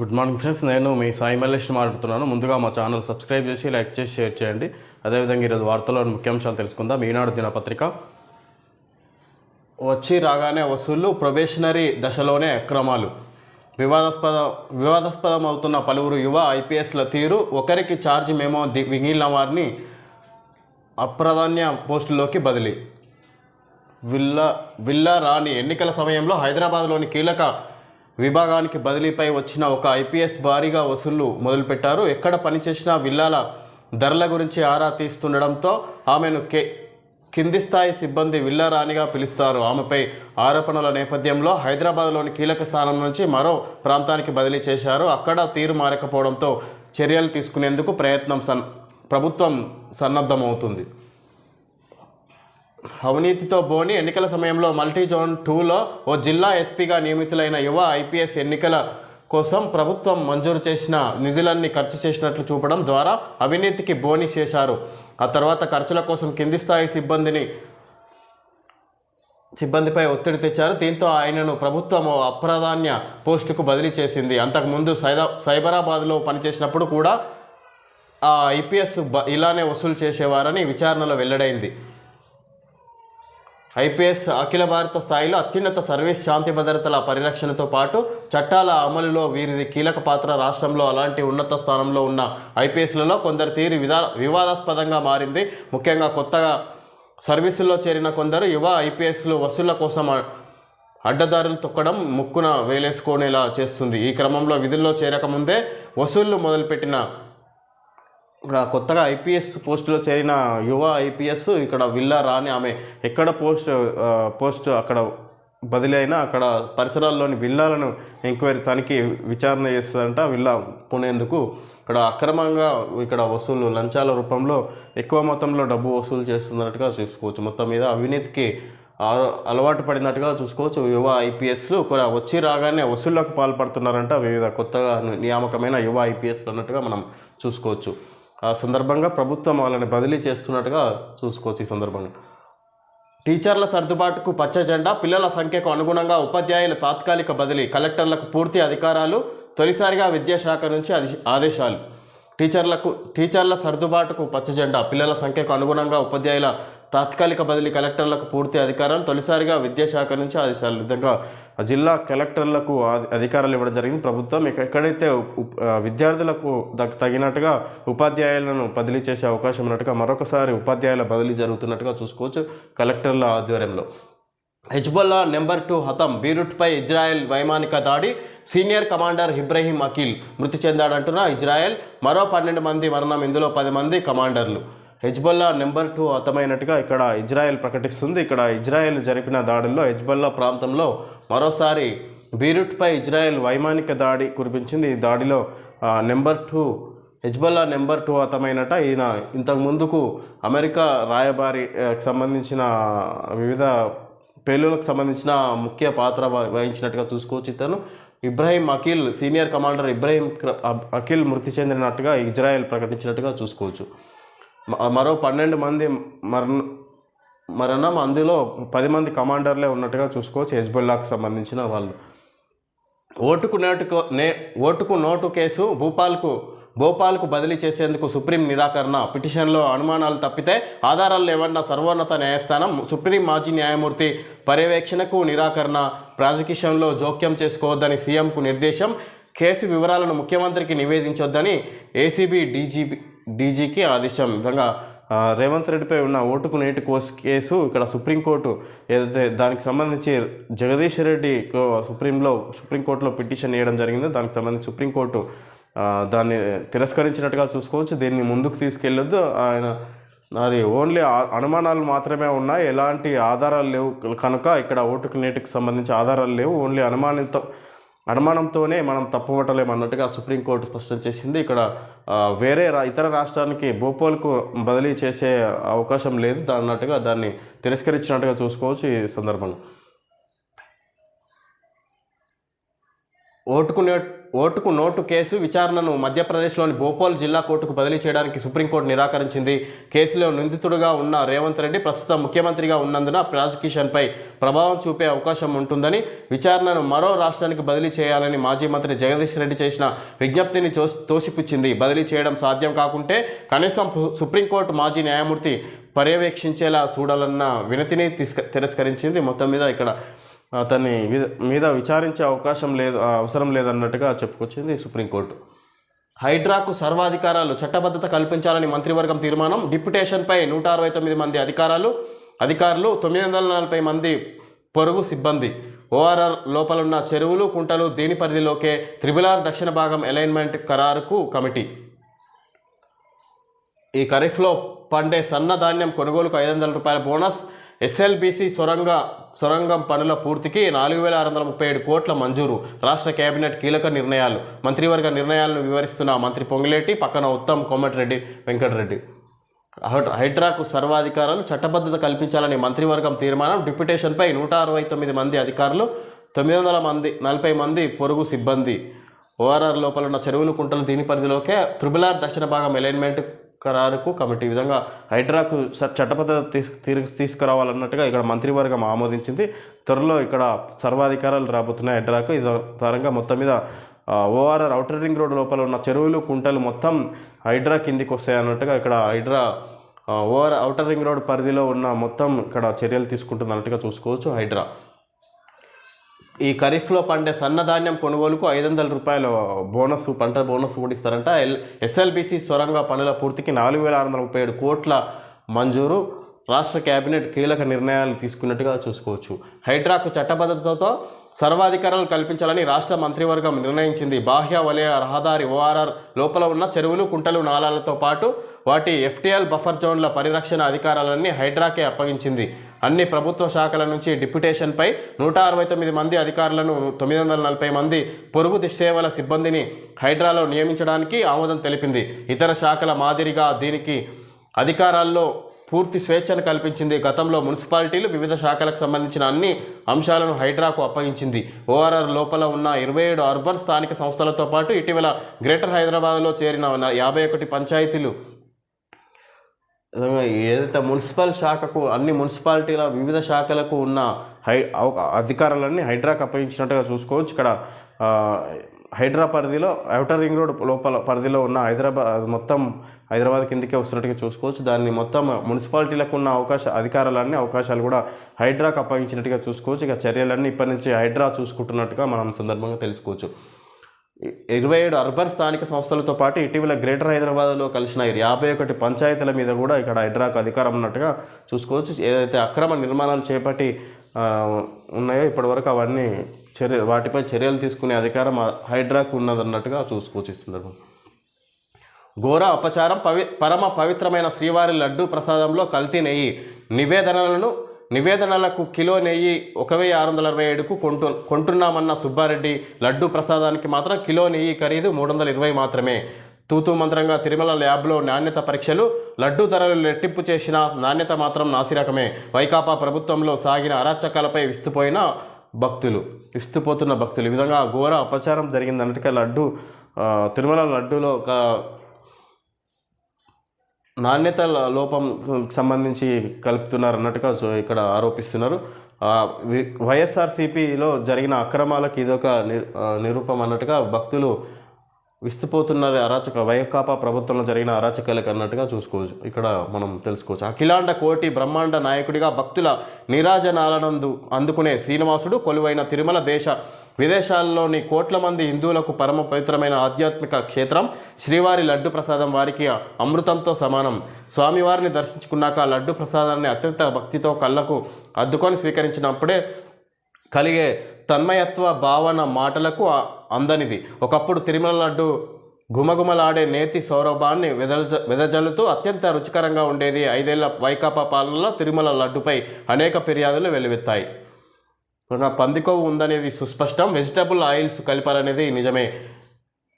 Good morning friends నేను మీ సాయి మల్లేష్ మాట్లాడుతున్నాను. ముందుగా మా ఛానల్ సబ్స్క్రైబ్ చేసి లైక్ చేసి షేర్ చేయండి. అదేవిధంగా ఈరోజు వార్తల్లో ముఖ్యాంశాలు తెలుసుకుందాం. ఈనాడు దినపత్రిక. వచ్చి రాగానే వసూళ్ళు ప్రొబేషనరీ దశలోనే అక్రమాలు. వివాదాస్పద వివాదాస్పదం అవుతున్న పలువురు యువ ఐపీఎస్ల తీరు ఒకరికి ఛార్జ్ మేమో ది మిగిలిన వారిని అప్రాధాన్య పోస్టుల్లోకి బదిలీ. విల్లా విల్లా రాణి ఎన్నికల సమయంలో హైదరాబాద్లోని కీలక విభాగానికి బదిలీపై వచ్చిన ఒక ఐపీఎస్ భారీగా వసూళ్ళు మొదలుపెట్టారు. ఎక్కడ పనిచేసినా విల్లాల ధరల గురించి ఆరా తీస్తుండడంతో ఆమెను కే కింది స్థాయి సిబ్బంది విల్లారాణిగా పిలుస్తారు. ఆమెపై ఆరోపణల నేపథ్యంలో హైదరాబాద్లోని కీలక స్థానం నుంచి మరో ప్రాంతానికి బదిలీ చేశారు. అక్కడ తీరు మారకపోవడంతో చర్యలు తీసుకునేందుకు ప్రయత్నం సన్ ప్రభుత్వం సన్నద్ధమవుతుంది. అవినీతితో బోని ఎన్నికల సమయంలో మల్టీ జోన్ టూలో ఓ జిల్లా ఎస్పీగా నియమితులైన యువ ఐపీఎస్ ఎన్నికల కోసం ప్రభుత్వం మంజూరు చేసిన నిధులన్నీ ఖర్చు చేసినట్లు చూపడం ద్వారా అవినీతికి బోని చేశారు. ఆ తర్వాత ఖర్చుల కోసం కింది స్థాయి సిబ్బందిని సిబ్బందిపై ఒత్తిడి తెచ్చారు. దీంతో ఆయనను ప్రభుత్వం ఓ అప్రాధాన్య పోస్టుకు బదిలీ చేసింది. అంతకుముందు సైదా సైబరాబాద్లో పనిచేసినప్పుడు కూడా ఆ ఐపీఎస్ బ ఇలానే వసూలు చేసేవారని విచారణలో వెల్లడైంది. ఐపీఎస్ అఖిల భారత స్థాయిలో అత్యున్నత సర్వీస్ శాంతి భద్రతల పరిరక్షణతో పాటు చట్టాల అమలులో వీరిది కీలక పాత్ర రాష్ట్రంలో అలాంటి ఉన్నత స్థానంలో ఉన్న ఐపీఎస్లలో కొందరు తీరు విదా వివాదాస్పదంగా మారింది. ముఖ్యంగా కొత్తగా సర్వీసుల్లో చేరిన కొందరు యువ ఐపీఎస్లు వసూళ్ళ కోసం అడ్డదారులు తొక్కడం ముక్కున వేలేసుకునేలా చేస్తుంది. ఈ క్రమంలో విధుల్లో చేరకముందే వసూళ్ళు మొదలుపెట్టిన ఇక్కడ కొత్తగా ఐపీఎస్ పోస్టులో చేరిన యువ ఐపీఎస్ ఇక్కడ విల్లా రాని ఆమె ఎక్కడ పోస్ట్ పోస్ట్ అక్కడ బదిలీ అయినా అక్కడ పరిసరాల్లోని విల్లాలను ఎంక్వైరీ తనిఖీ విచారణ చేస్తుందంట. విల్లా కొనేందుకు ఇక్కడ అక్రమంగా ఇక్కడ వసూలు లంచాల రూపంలో ఎక్కువ మొత్తంలో డబ్బు వసూలు చేస్తున్నట్టుగా చూసుకోవచ్చు. మొత్తం మీద అవినీతికి అలవాటు పడినట్టుగా చూసుకోవచ్చు. యువ ఐపీఎస్లు కూడా వచ్చి రాగానే వసూళ్ళకు పాల్పడుతున్నారంట. వివిధ కొత్తగా నియామకమైన యువ ఐపీఎస్లు అన్నట్టుగా మనం చూసుకోవచ్చు. సందర్భంగా ప్రభుత్వం వాళ్ళని బదిలీ చేస్తున్నట్టుగా చూసుకోవచ్చు ఈ సందర్భంగా. టీచర్ల సర్దుబాటుకు పచ్చ జెండా పిల్లల సంఖ్యకు అనుగుణంగా ఉపాధ్యాయుల తాత్కాలిక బదిలీ కలెక్టర్లకు పూర్తి అధికారాలు తొలిసారిగా విద్యాశాఖ నుంచి ఆదేశాలు. టీచర్లకు టీచర్ల సర్దుబాటుకు పచ్చ జెండా పిల్లల సంఖ్యకు అనుగుణంగా ఉపాధ్యాయుల తాత్కాలిక బదిలీ కలెక్టర్లకు పూర్తి అధికారాలు తొలిసారిగా విద్యాశాఖ నుంచి ఆదేశాలు. విధంగా జిల్లా కలెక్టర్లకు అధికారాలు ఇవ్వడం జరిగింది. ప్రభుత్వం ఎక్కడైతే విద్యార్థులకు తగినట్టుగా ఉపాధ్యాయులను బదిలీ చేసే అవకాశం ఉన్నట్టుగా మరొకసారి ఉపాధ్యాయుల బదిలీ జరుగుతున్నట్టుగా చూసుకోవచ్చు కలెక్టర్ల ఆధ్వర్యంలో. హెజ్బుల్లా నెంబర్ టూ హతం బీరుట్పై ఇజ్రాయెల్ వైమానిక దాడి సీనియర్ కమాండర్ ఇబ్రహీం అకీల్ మృతి చెందాడంటున్న ఇజ్రాయెల్. మరో పన్నెండు మంది మరణం ఇందులో పది మంది కమాండర్లు. హెజ్బల్లా నెంబర్ టూ హతమైనట్టుగా ఇక్కడ ఇజ్రాయెల్ ప్రకటిస్తుంది. ఇక్కడ ఇజ్రాయెల్ జరిపిన దాడుల్లో హెజ్బల్లా ప్రాంతంలో మరోసారి బీరుట్పై ఇజ్రాయెల్ వైమానిక దాడి కురిపించింది. ఈ దాడిలో number two Hezbollah number two అతమైనట ఈయన ఇంతకు ముందుకు అమెరికా రాయబారికి సంబంధించిన వివిధ పేలులకు సంబంధించిన ముఖ్య పాత్ర వహించినట్టుగా చూసుకోవచ్చు ఇతను. Ibrahim Aqil senior commander Ibrahim Aqil మృతి చెందినట్టుగా ఇజ్రాయెల్ ప్రకటించినట్టుగా చూసుకోవచ్చు. మరో పన్నెండు మంది మరణ మరణం అందులో పది మంది కమాండర్లే ఉన్నట్టుగా చూసుకోవచ్చు హెజ్బుల్లాకు సంబంధించిన వాళ్ళు. ఓటుకు నోటుకు నే ఓటుకు నోటు కేసు భూపాల్కు భోపాల్కు బదిలీ చేసేందుకు సుప్రీం నిరాకరణ. పిటిషన్లో అనుమానాలు తప్పితే ఆధారాలు లేవన్న సర్వోన్నత న్యాయస్థానం సుప్రీం మాజీ న్యాయమూర్తి పర్యవేక్షణకు నిరాకరణ. ప్రాసిక్యూషన్లో జోక్యం చేసుకోవద్దని సీఎంకు నిర్దేశం. కేసు వివరాలను ముఖ్యమంత్రికి నివేదించొద్దని ఏసీబీ డీజీపీ డీజీకి ఆదేశం విధంగా రేవంత్ రెడ్డిపై ఉన్న ఓటుకు నేటి కోస్ కేసు ఇక్కడ సుప్రీంకోర్టు ఏదైతే దానికి సంబంధించి జగదీష్ రెడ్డి కో- సుప్రీంలో సుప్రీంకోర్టులో పిటిషన్ వేయడం జరిగిందో దానికి సంబంధించి సుప్రీంకోర్టు దాన్ని తిరస్కరించినట్టుగా చూసుకోవచ్చు. దీన్ని ముందుకు తీసుకెళ్ళొద్దు. ఆయన అది ఓన్లీ అనుమానాలు మాత్రమే ఉన్నాయి. ఎలాంటి ఆధారాలు లేవు. కనుక ఇక్కడ ఓటుకు నేటికి సంబంధించి ఆధారాలు లేవు. ఓన్లీ అనుమానంతో అనుమానంతోనే మనం తప్పుపట్టలేము అన్నట్టుగా సుప్రీంకోర్టు స్పష్టం చేసింది. ఇక్కడ వేరే రా ఇతర రాష్ట్రానికి భోపాల్కు బదిలీ చేసే అవకాశం లేదు. అన్నట్టుగా దాన్ని తిరస్కరించినట్టుగా చూసుకోవచ్చు ఈ సందర్భంలో. ఓటుకునే ఓటుకు నోటు కేసు విచారణను మధ్యప్రదేశ్లోని భోపాల్ జిల్లా కోర్టుకు బదిలీ చేయడానికి సుప్రీంకోర్టు నిరాకరించింది. కేసులో నిందితుడుగా ఉన్న రేవంత్ రెడ్డి ప్రస్తుతం ముఖ్యమంత్రిగా ఉన్నందున ప్రాసిక్యూషన్పై ప్రభావం చూపే అవకాశం ఉంటుందని విచారణను మరో రాష్ట్రానికి బదిలీ చేయాలని మాజీ మంత్రి జగదీష్ రెడ్డి చేసిన విజ్ఞప్తిని తోసిపుచ్చింది. బదిలీ చేయడం సాధ్యం కాకుంటే కనీసం సుప్రీంకోర్టు మాజీ న్యాయమూర్తి పర్యవేక్షించేలా చూడాలన్న వినతిని తిరస్కరించింది. మొత్తం మీద ఇక్కడ అతన్ని మీద- మీద విచారించే అవకాశం లేదు అవసరం లేదన్నట్టుగా చెప్పుకొచ్చింది సుప్రీంకోర్టు. హైడ్రాకు సర్వాధికారాలు చట్టబద్ధత కల్పించాలని మంత్రివర్గం తీర్మానం డిప్యుటేషన్పై నూట అరవై తొమ్మిది మంది అధికారాలు అధికారులు తొమ్మిది వందల నలభై మంది పొరుగు సిబ్బంది. ఓఆర్ఆర్ లోపలున్న చెరువులు కుంటలు దీని పరిధిలోకే త్రిబులార్ దక్షిణ భాగం అలైన్మెంట్ ఖరారుకు కమిటీ. ఈ ఖరీఫ్లో పండే సన్న ధాన్యం కొనుగోలుకు ఐదు వందల రూపాయల బోనస్ ఎస్ఎల్బీసీ సొరంగ సొరంగం పనుల పూర్తికి నాలుగు వేల ఆరు వందల ముప్పై ఏడు కోట్ల మంజూరు. రాష్ట్ర కేబినెట్ కీలక నిర్ణయాలు. మంత్రివర్గ నిర్ణయాలను వివరిస్తున్న మంత్రి పొంగులేటి పక్కన ఉత్తమ్ కోమటిరెడ్డి వెంకటరెడ్డి. హైడ్రాకు సర్వాధికారాలు చట్టబద్ధత కల్పించాలని మంత్రివర్గం తీర్మానం. డిప్యుటేషన్పై నూట అరవై తొమ్మిది మంది అధికారులు తొమ్మిది వందల మంది నలభై మంది పొరుగు సిబ్బంది. ఓఆర్ఆర్ లోపల ఉన్న చెరువులు కుంటలు దీని పరిధిలోకే త్రిబులార్ దక్షిణ భాగం అలైన్మెంట్ ఖరారుకు కమిటీ విధంగా హైడ్రాకు స- చట్టబద్ధత తీసు తీసుకురావాలన్నట్టుగా ఇక్కడ మంత్రివర్గం ఆమోదించింది. త్వరలో ఇక్కడ సర్వాధికారాలు రాబోతున్నాయి హైడ్రాకు. ఇది పరంగా మొత్తం మీద ఓఆర్ఆర్ అవుటర్ రింగ్ రోడ్ లోపల ఉన్న చెరువులు కుంటలు మొత్తం హైడ్రా కిందికి వస్తాయి అన్నట్టుగా ఇక్కడ Hydraa OR outer ring road పరిధిలో ఉన్న మొత్తం ఇక్కడ చర్యలు తీసుకుంటుంది అన్నట్టుగా చూసుకోవచ్చు హైడ్రా. ఈ ఖరీఫ్లో పండే సన్నధాన్యం కొనుగోలుకు ఐదు వందల రూపాయల బోనస్ పంట బోనస్ కూడా ఇస్తారంట. ఎల్ ఎస్ఎల్బిసి సొరంగ పనుల పూర్తికి నాలుగు వేల ఆరు వందల ముప్పై ఏడు కోట్ల మంజూరు. రాష్ట్ర కేబినెట్ కీలక నిర్ణయాలు తీసుకున్నట్టుగా చూసుకోవచ్చు. హైడ్రాకు చట్టబద్ధతతో సర్వాధికారాలు కల్పించాలని రాష్ట్ర మంత్రివర్గం నిర్ణయించింది. బాహ్య వలయ రహదారి ఓఆర్ఆర్ లోపల ఉన్న చెరువులు కుంటలు నాలాలతో పాటు వాటి ఎఫ్టీఎల్ బఫర్ జోన్ల పరిరక్షణ అధికారాలన్నీ హైడ్రాకే అప్పగించింది. అన్ని ప్రభుత్వ శాఖల నుంచి డిప్యుటేషన్పై నూట అరవై తొమ్మిది మంది అధికారులను తొమ్మిది వందల నలభై మంది పొరుగు దిశ సేవల సిబ్బందిని హైడ్రాలో నియమించడానికి ఆమోదం తెలిపింది. ఇతర శాఖల మాదిరిగా దీనికి అధికారాల్లో పూర్తి స్వేచ్ఛను కల్పించింది గతంలో మున్సిపాలిటీలు వివిధ శాఖలకు సంబంధించిన అన్ని అంశాలను హైడ్రాకు అప్పగించింది. ఓఆర్ఆర్ లోపల ఉన్న ఇరవై ఏడు అర్బన్ స్థానిక సంస్థలతో పాటు ఇటీవల గ్రేటర్ హైదరాబాద్లో చేరిన యాభై ఒకటి పంచాయతీలు. ఏదైతే మున్సిపల్ శాఖకు అన్ని మున్సిపాలిటీల వివిధ శాఖలకు ఉన్న హై అధికారాలన్నీ హైడ్రాకు అప్పగించినట్టుగా చూసుకోవచ్చు. ఇక్కడ హైడ్రా పరిధిలో అవుటర్ రింగ్ రోడ్ లోపల పరిధిలో ఉన్న హైదరాబాద్ మొత్తం హైదరాబాద్ కిందకే వస్తున్నట్టుగా చూసుకోవచ్చు. దాన్ని మొత్తం మున్సిపాలిటీలకు ఉన్న అవకాశ అధికారాలన్నీ అవకాశాలు కూడా హైడ్రాకు అప్పగించినట్టుగా చూసుకోవచ్చు. ఇక చర్యలన్నీ ఇప్పటి నుంచి హైడ్రా చూసుకుంటున్నట్టుగా మనం సందర్భంగా తెలుసుకోవచ్చు. ఇరవై ఏడు అర్బన్ స్థానిక సంస్థలతో పాటు ఇటీవల గ్రేటర్ హైదరాబాద్లో కలిసిన యాభై ఒకటి పంచాయతీల మీద కూడా ఇక్కడ హైడ్రాకు అధికారం ఉన్నట్టుగా చూసుకోవచ్చు. ఏదైతే అక్రమ నిర్మాణాలు చేపట్టి ఉన్నాయో ఇప్పటివరకు అవన్నీ చర్య వాటిపై చర్యలు తీసుకునే అధికారం హైడ్రాకు ఉన్నదన్నట్టుగా చూసుకోవచ్చు ఈ సందర్భం ఘోర అపచారం పవి పరమ పవిత్రమైన శ్రీవారి లడ్డు ప్రసాదంలో కల్తీ నెయ్యి. నివేదనలను నివేదనలకు కిలో నెయ్యి ఒక వెయ్యి ఆరు వందల అరవై ఏడుకు కొంటు కొంటున్నామన్న సుబ్బారెడ్డి లడ్డు ప్రసాదానికి మాత్రం కిలో నెయ్యి ఖరీదు మూడు వందల ఇరవై మాత్రమే. తూతూ మంత్రంగా తిరుమల ల్యాబ్లో నాణ్యత పరీక్షలు లడ్డూ ధరలు రెట్టింపు చేసిన నాణ్యత మాత్రం నాసిరకమే. వైకాపా ప్రభుత్వంలో సాగిన అరాచకాలపై విస్తుపోయిన భక్తులు విస్తుపోతున్న భక్తులు. ఈ విధంగా ఘోర అపచారం జరిగింది అన్నట్టుగా లడ్డు తిరుమల లడ్డూలో ఒక నాణ్యత లోపం సంబంధించి కలుపుతున్నారు అన్నట్టుగా సో ఇక్కడ ఆరోపిస్తున్నారు. వైఎస్ఆర్సీపీలో జరిగిన అక్రమాలకు ఇదొక నిరూపం అన్నట్టుగా భక్తులు విస్తుపోతున్నారు. అరాచక వైకాపా ప్రభుత్వంలో జరిగిన అరాచకాలకు అన్నట్టుగా చూసుకోవచ్చు. ఇక్కడ మనం తెలుసుకోవచ్చు. అఖిలాండ కోటి బ్రహ్మాండ నాయకుడిగా భక్తుల నీరాజనాలనందు అందుకునే శ్రీనివాసుడు కొలువైన తిరుమల దేశ విదేశాల్లోని కోట్ల మంది హిందువులకు పరమ పవిత్రమైన ఆధ్యాత్మిక క్షేత్రం శ్రీవారి లడ్డు ప్రసాదం వారికి అమృతంతో సమానం. స్వామివారిని దర్శించుకున్నాక లడ్డు ప్రసాదాన్ని అత్యంత భక్తితో కళ్ళకు అద్దుకొని స్వీకరించినప్పుడే కలిగే తన్మయత్వ భావన మాటలకు అందనిది. ఒకప్పుడు తిరుమల లడ్డు గుమగుమలాడే నేతి సౌరభాన్ని వెదజ వెదజల్లుతూ అత్యంత రుచికరంగా ఉండేది. ఐదేళ్ళ వైకాపా పాలనలో తిరుమల లడ్డుపై అనేక ఫిర్యాదులు వెల్లువెత్తాయి. ఇంకా పందికొవ్వు ఉందనేది సుస్పష్టం. వెజిటబుల్ ఆయిల్స్ కలిపారనేది నిజమే.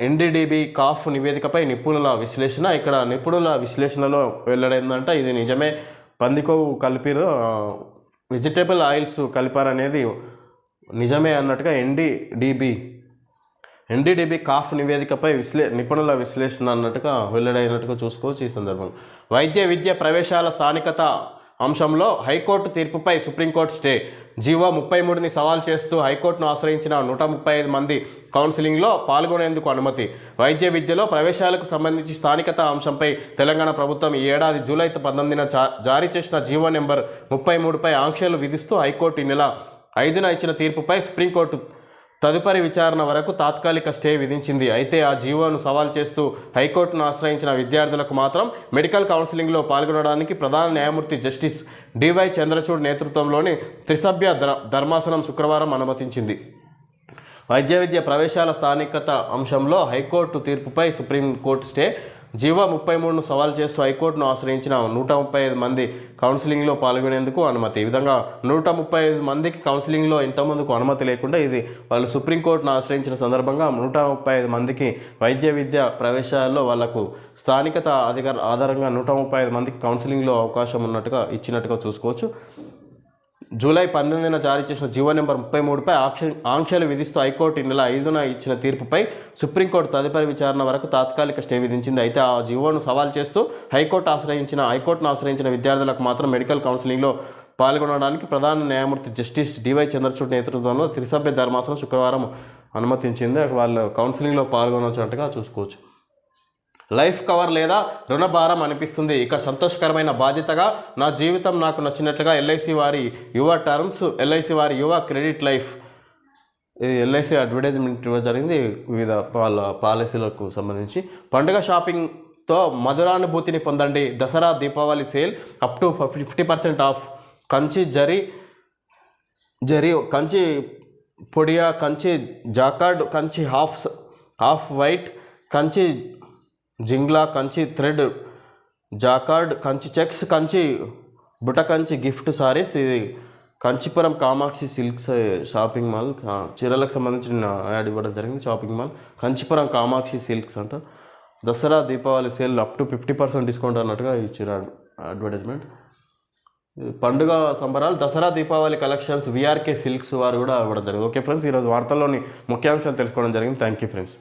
ఎన్డీడీబీ కాఫ్ నివేదికపై నిపుణుల విశ్లేషణ. ఇక్కడ నిపుణుల విశ్లేషణలో వెల్లడైందంట ఇది నిజమే. పందికొవ్వు కలిపిరు వెజిటబుల్ ఆయిల్స్ కలిపారనేది నిజమే అన్నట్టుగా ఎన్డీడీబీ ఎన్డీడీబీ కాఫ్ నివేదికపై విశ్లే నిపుణుల విశ్లేషణ అన్నట్టుగా వెల్లడైనట్టుగా చూసుకోవచ్చు ఈ సందర్భంగా. వైద్య విద్య ప్రవేశాల స్థానికత అంశంలో హైకోర్టు తీర్పుపై సుప్రీంకోర్టు స్టే. జీవో ముప్పై మూడుని సవాల్ చేస్తూ హైకోర్టును ఆశ్రయించిన నూట ముప్పై ఐదు మంది కౌన్సిలింగ్లో పాల్గొనేందుకు అనుమతి. వైద్య విద్యలో ప్రవేశాలకు సంబంధించి స్థానికత అంశంపై తెలంగాణ ప్రభుత్వం ఈ ఏడాది జూలై పంతొమ్మిదిన జా- జారీ చేసిన జీవో నెంబర్ ముప్పై మూడుపై ఆంక్షలు విధిస్తూ హైకోర్టు ఈ నెల ఐదున ఇచ్చిన తీర్పుపై సుప్రీంకోర్టు తదుపరి విచారణ వరకు తాత్కాలిక స్టే విధించింది. అయితే ఆ జీవోను సవాల్ చేస్తూ హైకోర్టును ఆశ్రయించిన విద్యార్థులకు మాత్రం మెడికల్ కౌన్సిలింగ్లో పాల్గొనడానికి ప్రధాన న్యాయమూర్తి జస్టిస్ డివై చంద్రచూడ్ నేతృత్వంలోని త్రిసభ్య ధర్మాసనం శుక్రవారం అనుమతించింది. వైద్య విద్య ప్రవేశాల స్థానికత అంశంలో హైకోర్టు తీర్పుపై సుప్రీంకోర్టు స్టే జీవో ముప్పై మూడును సవాల్ చేస్తూ హైకోర్టును ఆశ్రయించిన నూట ముప్పై ఐదు మంది కౌన్సిలింగ్లో పాల్గొనేందుకు అనుమతి. ఈ విధంగా నూట ముప్పై ఐదు మందికి కౌన్సిలింగ్లో ఇంతమందికి అనుమతి లేకుండా ఇది వాళ్ళు సుప్రీంకోర్టును ఆశ్రయించిన సందర్భంగా నూట ముప్పై ఐదు మందికి వైద్య విద్య ప్రవేశాల్లో వాళ్ళకు స్థానికత అధికార ఆధారంగా నూట ముప్పై ఐదు మందికి కౌన్సిలింగ్లో అవకాశం ఉన్నట్టుగా ఇచ్చినట్టుగా చూసుకోవచ్చు. జూలై పంతొమ్మిదిన జారీ చేసిన జీవో నెంబర్ ముప్పై మూడుపై ఆక్ష ఆంక్షలు విధిస్తూ హైకోర్టు ఈ నెల ఐదున ఇచ్చిన తీర్పుపై సుప్రీంకోర్టు తదుపరి విచారణ వరకు తాత్కాలిక స్టే విధించింది. అయితే ఆ జీవోను సవాల్ చేస్తూ హైకోర్టు ఆశ్రయించిన హైకోర్టును ఆశ్రయించిన విద్యార్థులకు మాత్రం మెడికల్ కౌన్సిలింగ్లో పాల్గొనడానికి ప్రధాన న్యాయమూర్తి జస్టిస్ డివై చంద్రచూడ్ నేతృత్వంలో త్రిసభ్య ధర్మాసనం శుక్రవారం అనుమతించింది. వాళ్ళు కౌన్సిలింగ్లో పాల్గొనవచ్చినట్టుగా చూసుకోవచ్చు. లైఫ్ కవర్ లేదా రుణభారం అనిపిస్తుంది. ఇక సంతోషకరమైన బాధ్యతగా నా జీవితం నాకు నచ్చినట్లుగా ఎల్ఐసి వారి యువ టర్మ్స్ ఎల్ఐసి వారి యువ క్రెడిట్ లైఫ్ ఎల్ఐసి అడ్వర్టైజ్మెంట్ జరిగింది. వివిధ వాళ్ళ పాలసీలకు సంబంధించి పండుగ షాపింగ్తో మధురానుభూతిని పొందండి. Dasara Deepavali sale up to fifty percent off Kanchi zari zari Kanchi పొడియా Kanchi jacquard Kanchi half half white Kanchi జింగ్లా Kanchi thread jacquard Kanchi checks Kanchi buta Kanchi gift saris ఇది Kanchipuram Kamakshi silks shopping mall చీరలకు సంబంధించిన ad ఇవ్వడం జరిగింది shopping mall. Kanchipuram Kamakshi silks అంట. Dasara Deepavali sale up to fifty percent discount అన్నట్టుగా ఇచ్చారు advertisement. పండుగ సంబరాలు దసరా దీపావళి కలెక్షన్స్ విఆర్కే సిల్క్స్ వారు కూడా ఇవ్వడం జరిగింది. ఓకే ఫ్రెండ్స్ ఈరోజు వార్తల్లోని ముఖ్యాంశాలు తెలుసుకోవడం జరిగింది. Thank you friends.